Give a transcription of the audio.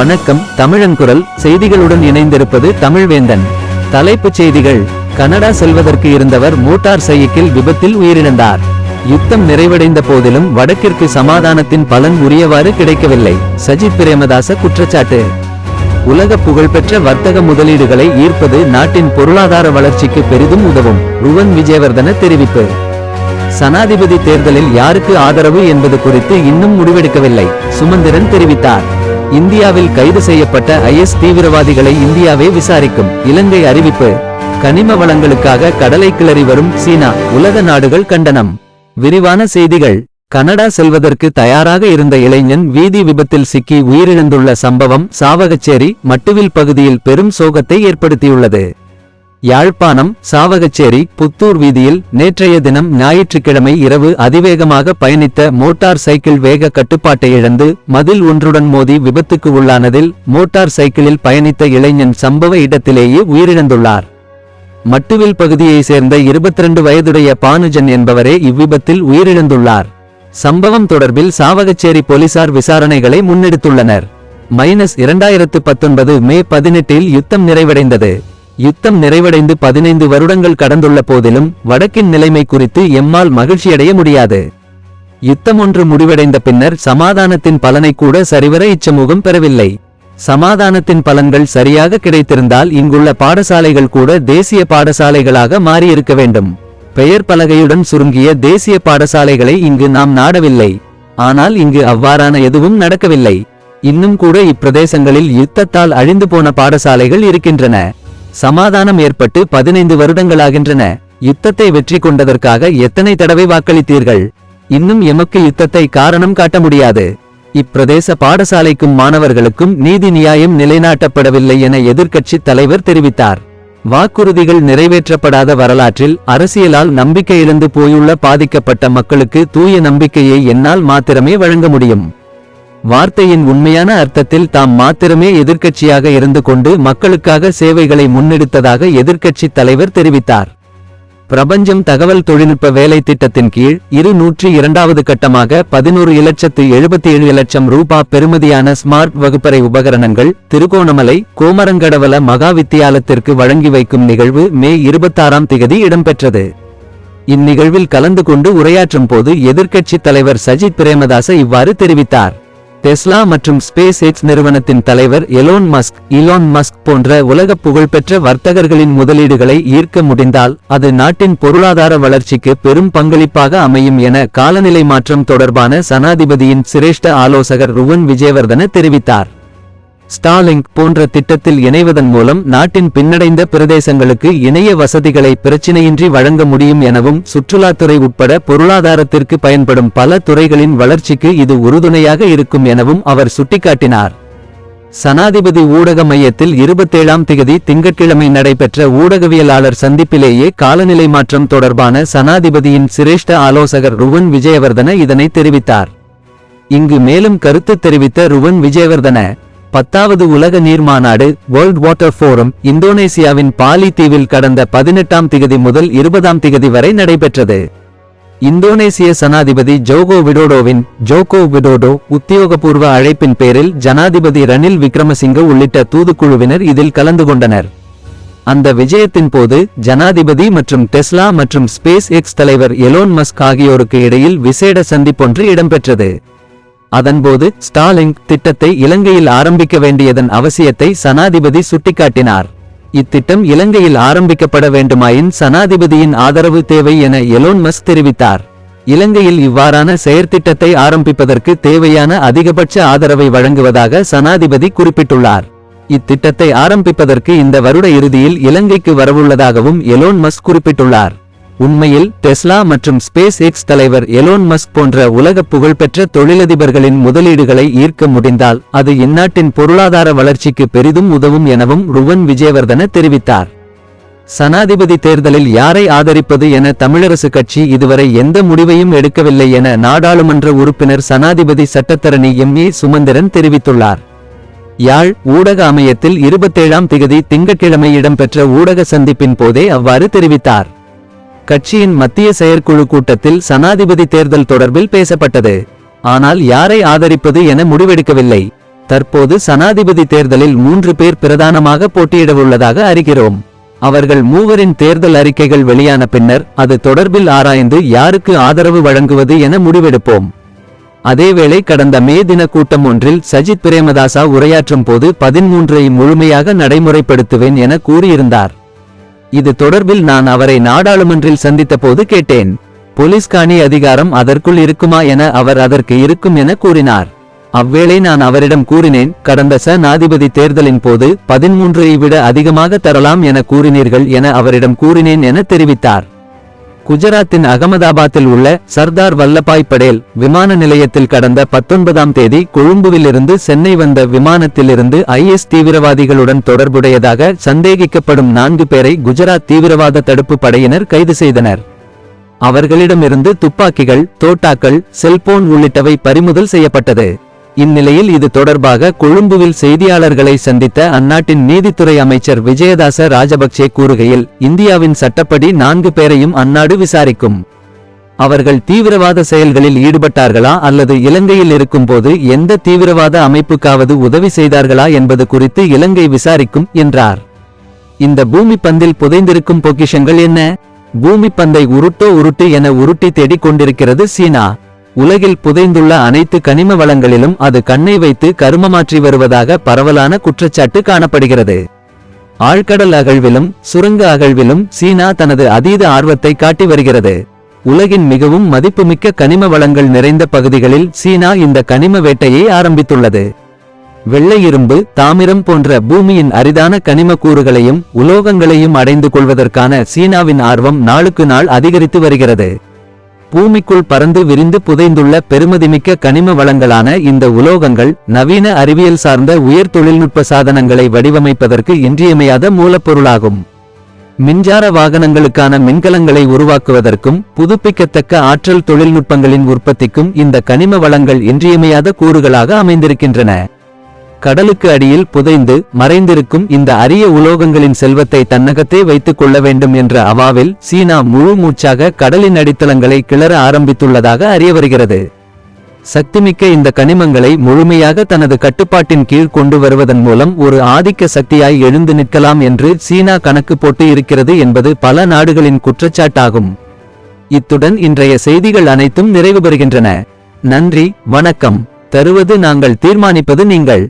வணக்கம் தமிழங்குரல் செய்திகளுடன் இணைந்திருப்பது தமிழ்வேந்தன். தலைப்புச் செய்திகள். கனடா செல்வதற்கு இருந்தவர் மோட்டார் சைக்கிள் விபத்தில் உயிரிழந்தார். யுத்தம் நிறைவடைந்த போதிலும் வடக்கிற்கு சமாதானத்தின் பலன் உரியவாறு கிடைக்கவில்லை. சஜித் பிரேமதாச குற்றச்சாட்டு. உலக புகழ்பெற்ற வர்த்தக முதலீடுகளை ஈர்ப்பது நாட்டின் பொருளாதார வளர்ச்சிக்கு பெரிதும் உதவும் ருவன் விஜயவர்தன தெரிவிப்பு. சனாதிபதி தேர்தலில் யாருக்கு ஆதரவு என்பது குறித்து இன்னும் முடிவெடுக்கவில்லை சுமந்திரன் தெரிவித்தார். இந்தியாவில் கைது செய்யப்பட்ட ஐஎஸ் தீவிரவாதிகளை இந்தியாவே விசாரிக்கும். இலங்கை அறிவிப்பு. கனிம வளங்களுக்காக கடலை கிளறி வரும் சீனா. உலக நாடுகள் கண்டனம். விரிவான செய்திகள். கனடா செல்வதற்கு தயாராக இருந்த இளைஞன் வீதி விபத்தில் சிக்கி உயிரிழந்துள்ள சம்பவம் சாவகச்சேரி மட்டுவில் பகுதியில் பெரும் சோகத்தை ஏற்படுத்தியுள்ளது. யாழ்ப்பாணம் சாவகச்சேரி புத்தூர் வீதியில் நேற்றைய தினம் ஞாயிற்றுக்கிழமை இரவு அதிவேகமாக பயணித்த மோட்டார் சைக்கிள் வேக கட்டுப்பாட்டை இழந்து மதில் ஒன்றுடன் மோதி விபத்துக்கு உள்ளானதில் மோட்டார் சைக்கிளில் பயணித்த இளைஞன் சம்பவ இடத்திலேயே உயிரிழந்துள்ளார். மட்டுவில் பகுதியைச் சேர்ந்த 22 வயதுடைய பானுஜன் என்பவரே இவ்விபத்தில் உயிரிழந்துள்ளார். சம்பவம் தொடர்பில் சாவகச்சேரி போலீசார் விசாரணைகளை முன்னெடுத்துள்ளனர். மைனஸ் இரண்டாயிரத்து பத்தொன்பது மே பதினெட்டில் யுத்தம் நிறைவடைந்தது. யுத்தம் நிறைவடைந்து பதினைந்து வருடங்கள் கடந்துள்ள போதிலும் வடக்கின் நிலைமை குறித்து எம்மால் மகிழ்ச்சியடைய முடியாது. யுத்தம் ஒன்று முடிவடைந்த பின்னர் சமாதானத்தின் பலனை கூட சரிவர இச்சமூகம் பெறவில்லை. சமாதானத்தின் பலன்கள் சரியாக கிடைத்திருந்தால் இங்குள்ள பாடசாலைகள் கூட தேசிய பாடசாலைகளாக மாறியிருக்க வேண்டும். பெயர் பலகையுடன் சுருங்கிய தேசிய பாடசாலைகளை இங்கு நாம் நாடவில்லை. ஆனால் இங்கு அவ்வாறான எதுவும் நடக்கவில்லை. இன்னும் கூட இப்பிரதேசங்களில் யுத்தத்தால் அழிந்து போன பாடசாலைகள் இருக்கின்றன. சமாதானம் ஏற்பட்டு பதினைந்து வருடங்களாகின்றன. யுத்தத்தை வெற்றி கொண்டதற்காக எத்தனை தடவை வாக்களித்தீர்கள்? இன்னும் எமக்கு யுத்தத்தை காரணம் காட்ட முடியாது. இப்பிரதேச பாடசாலைக்கும் மாணவர்களுக்கும் நீதி நியாயம் நிலைநாட்டப்படவில்லை என எதிர்க்கட்சித் தலைவர் தெரிவித்தார். வாக்குறுதிகள் நிறைவேற்றப்படாத வரலாற்றில் அரசியலால் நம்பிக்கை இழந்து போயுள்ள பாதிக்கப்பட்ட மக்களுக்கு தூய நம்பிக்கையை என்னால் மாத்திரமே வழங்க முடியும். வார்த்தையின் உண்மையான அர்த்தத்தில் தாம் மாத்திரமே எதிர்க்கட்சியாக இருந்து கொண்டு மக்களுக்காக சேவைகளை முன்னெடுத்ததாக எதிர்க்கட்சித் தலைவர் தெரிவித்தார். பிரபஞ்சம் தகவல் தொழில்நுட்ப வேலை திட்டத்தின் கீழ் இரு நூற்றி இரண்டாவது கட்டமாக பதினோரு இலட்சத்து எழுபத்தி ஏழு லட்சம் ரூபா பெறுமதியான ஸ்மார்ட் வகுப்பறை உபகரணங்கள் திருகோணமலை கோமரங்கடவல மகா வித்தியாலயத்திற்கு வழங்கி வைக்கும் நிகழ்வு மே இருபத்தாறாம் திகதி இடம்பெற்றது. இந்நிகழ்வில் கலந்து கொண்டு உரையாற்றும் போது எதிர்க்கட்சித் தலைவர் சஜித் பிரேமதாச இவ்வாறு தெரிவித்தார். டெஸ்லா மற்றும் ஸ்பேஸ் எக்ஸ் நிறுவனத்தின் தலைவர் எலோன் மஸ்க் இலோன் மஸ்க் போன்ற உலக புகழ்பெற்ற வர்த்தகர்களின் முதலீடுகளை ஈர்க்க முடிந்தால் அது நாட்டின் பொருளாதார வளர்ச்சிக்கு பெரும் பங்களிப்பாக அமையும் என காலநிலை மாற்றம் தொடர்பான சனாதிபதியின் சிரேஷ்ட ஆலோசகர் ருவன் விஜயவர்தன தெரிவித்தார். ஸ்டாலிங்க் போன்ற திட்டத்தில் இணைவதன் மூலம் நாட்டின் பின்னடைந்த பிரதேசங்களுக்கு இணைய வசதிகளை பிரச்சினையின்றி வழங்க முடியும் எனவும் சுற்றுலாத்துறை உட்பட பொருளாதாரத்திற்கு பயன்படும் பல துறைகளின் வளர்ச்சிக்கு இது உறுதுணையாக இருக்கும் எனவும் அவர் சுட்டிக்காட்டினார். சனாதிபதி ஊடக மையத்தில் இருபத்தேழாம் திகதி திங்கட்கிழமை நடைபெற்ற ஊடகவியலாளர் சந்திப்பிலேயே காலநிலை மாற்றம் தொடர்பான சனாதிபதியின் சிரேஷ்ட ஆலோசகர் ருவன் விஜயவர்தன இதனை தெரிவித்தார். இங்கு மேலும் கருத்து தெரிவித்த ருவன் விஜயவர்தன பத்தாவது உலக நீர் மாநாடு வேர்ல்ட் வாட்டர் ஃபோரம் இந்தோனேசியாவின் பாலி தீவில் கடந்த பதினெட்டாம் திகதி முதல் இருபதாம் திகதி வரை நடைபெற்றது. இந்தோனேசிய சனாதிபதி ஜோகோ விடோடோவின் ஜோகோ விடோடோ உத்தியோகபூர்வ அழைப்பின் பேரில் ஜனாதிபதி ரணில் விக்ரமசிங்க உள்ளிட்ட தூதுக்குழுவினர் இதில் கலந்து கொண்டனர். அந்த விஜயத்தின் போது ஜனாதிபதி மற்றும் டெஸ்லா மற்றும் ஸ்பேஸ் எக்ஸ் தலைவர் எலோன் மஸ்க் ஆகியோருக்கு இடையில் விசேட சந்திப்பொன்று இடம்பெற்றது. அதன்போது ஸ்டாலின் திட்டத்தை இலங்கையில் ஆரம்பிக்க வேண்டியதன் அவசியத்தை சனாதிபதி சுட்டிக்காட்டினார். இத்திட்டம் இலங்கையில் ஆரம்பிக்கப்பட வேண்டுமாயின் சனாதிபதியின் ஆதரவு தேவை என எலோன்மஸ் தெரிவித்தார். இலங்கையில் இவ்வாறான செயற்திட்டத்தை ஆரம்பிப்பதற்கு தேவையான அதிகபட்ச ஆதரவை வழங்குவதாக சனாதிபதி குறிப்பிட்டுள்ளார். இத்திட்டத்தை ஆரம்பிப்பதற்கு இந்த வருட இறுதியில் இலங்கைக்கு வரவுள்ளதாகவும் எலோன்மஸ் குறிப்பிட்டுள்ளார். உண்மையில் டெஸ்லா மற்றும் ஸ்பேஸ் எக்ஸ் தலைவர் எலோன் மஸ்க் போன்ற உலக புகழ்பெற்ற தொழிலதிபர்களின் முதலீடுகளை ஈர்க்க முடிந்தால் அது இந்நாட்டின் பொருளாதார வளர்ச்சிக்கு பெரிதும் உதவும் எனவும் ருவன் விஜயவர்தன தெரிவித்தார். சனாதிபதி தேர்தலில் யாரை ஆதரிப்பது என தமிழரசு கட்சி இதுவரை எந்த முடிவையும் எடுக்கவில்லை என நாடாளுமன்ற உறுப்பினர் சனாதிபதி சட்டத்தரணி எம். ஏ. சுமந்திரன் தெரிவித்துள்ளார். யாழ் ஊடக அமையத்தில் இருபத்தேழாம் திகதி திங்கட்கிழமை இடம்பெற்ற ஊடக சந்திப்பின் போதே அவ்வாறு தெரிவித்தார். கட்சியின் மத்திய செயற்குழு கூட்டத்தில் சனாதிபதி தேர்தல் தொடர்பில் பேசப்பட்டது. ஆனால் யாரை ஆதரிப்பது என முடிவெடுக்கவில்லை. தற்போது சனாதிபதி தேர்தலில் மூன்று பேர் பிரதானமாக போட்டியிடவுள்ளதாக அறிகிறோம். அவர்கள் மூவரின் தேர்தல் அறிக்கைகள் வெளியான பின்னர் அது தொடர்பில் ஆராய்ந்து யாருக்கு ஆதரவு வழங்குவது என முடிவெடுப்போம். அதேவேளை கடந்த மே தின கூட்டம் ஒன்றில் சஜித் பிரேமதாசா உரையாற்றும் போது பதிமூன்றை முழுமையாக நடைமுறைப்படுத்துவேன் என கூறியிருந்தார். இது தொடர்பில் நான் அவரை நாடாளுமன்றில் சந்தித்த போது கேட்டேன். போலீஸ்காணி அதிகாரம் அதற்குள் இருக்குமா என அவர் அதற்கு இருக்கும் என கூறினார். அவ்வேளை நான் அவரிடம் கூறினேன் கடந்த சனாதிபதி தேர்தலின் போது பதிமூன்றை விட அதிகமாக தரலாம் என கூறினீர்கள் என அவரிடம் கூறினேன் என தெரிவித்தார். குஜராத்தின் அகமதாபாத்தில் உள்ள சர்தார் வல்லபாய் படேல் விமான நிலையத்தில் கடந்த பத்தொன்பதாம் தேதி கொழும்புவிலிருந்து சென்னை வந்த விமானத்திலிருந்து ஐஎஸ் தீவிரவாதிகளுடன் தொடர்புடையதாக சந்தேகிக்கப்படும் நான்கு பேரை குஜராத் தீவிரவாத தடுப்பு படையினர் கைது செய்தனர். அவர்களிடமிருந்து துப்பாக்கிகள் தோட்டாக்கள் செல்போன் உள்ளிட்டவை பறிமுதல் செய்யப்பட்டது. இந்நிலையில் இது தொடர்பாக கொழும்புவில் செய்தியாளர்களை சந்தித்த அந்நாட்டின் நீதித்துறை அமைச்சர் விஜயதாச ராஜபக்சே கூறுகையில் இந்தியாவின் சட்டப்படி நான்கு பேரையும் அந்நாடு விசாரிக்கும். அவர்கள் தீவிரவாத செயல்களில் ஈடுபட்டார்களா அல்லது இலங்கையில் இருக்கும்போது எந்த தீவிரவாத அமைப்புக்காவது உதவி செய்தார்களா என்பது குறித்து இலங்கை விசாரிக்கும் என்றார். இந்த பூமி பந்தில் புதைந்திருக்கும் பொக்கிஷங்கள் என்ன? பூமி பந்தை உருட்டோ உருட்டு என உருட்டி தேடிக் கொண்டிருக்கிறது சீனா. உலகில் புதைந்துள்ள அனைத்து கனிம வளங்களிலும் அது கண்ணை வைத்து கருமமாற்றி வருவதாக பரவலான குற்றச்சாட்டு காணப்படுகிறது. ஆழ்கடல் அகழ்விலும் சுரங்க அகழ்விலும் சீனா தனது அதீத ஆர்வத்தை காட்டி வருகிறது. உலகின் மிகவும் மதிப்புமிக்க கனிம வளங்கள் நிறைந்த பகுதிகளில் சீனா இந்த கனிம வேட்டையை ஆரம்பித்துள்ளது. வெள்ளை இரும்பு தாமிரம் போன்ற பூமியின் அரிதான கனிம கூறுகளையும் உலோகங்களையும் அடைந்து கொள்வதற்கான சீனாவின் ஆர்வம் நாளுக்கு நாள் அதிகரித்து வருகிறது. பூமிக்குள் பறந்து விரிந்து புதைந்துள்ள பெருமதிமிக்க கனிம வளங்களான இந்த உலோகங்கள் நவீன அறிவியல் சார்ந்த உயர் தொழில்நுட்ப சாதனங்களை வடிவமைப்பதற்கு இன்றியமையாத மூலப்பொருளாகும். மின்சார வாகனங்களுக்கான மின்கலங்களை உருவாக்குவதற்கும் புதுப்பிக்கத்தக்க ஆற்றல் தொழில்நுட்பங்களின் உற்பத்திக்கும் இந்த கனிம வளங்கள் இன்றியமையாத கூறுகளாக அமைந்திருக்கின்றன. கடலுக்கு அடியில் புதைந்து மறைந்திருக்கும் இந்த அரிய உலோகங்களின் செல்வத்தை தன்னகத்தே வைத்துக் கொள்ள வேண்டும் என்ற அவாவில் சீனா முழு மூச்சாக கடலின் அடித்தளங்களை கிளற ஆரம்பித்துள்ளதாக அறிய வருகிறது சக்திமிக்க இந்த கனிமங்களை முழுமையாக தனது கட்டுப்பாட்டின் கீழ் கொண்டு வருவதன் மூலம் ஒரு ஆதிக்க சக்தியாய் எழுந்து நிற்கலாம் என்று சீனா கணக்கு போட்டு இருக்கிறது என்பது பல நாடுகளின் குற்றச்சாட்டாகும். இத்துடன் இன்றைய செய்திகள் அனைத்தும் நிறைவு பெறுகின்றன. நன்றி வணக்கம். தருவது நாங்கள் தீர்மானிப்பது நீங்கள்.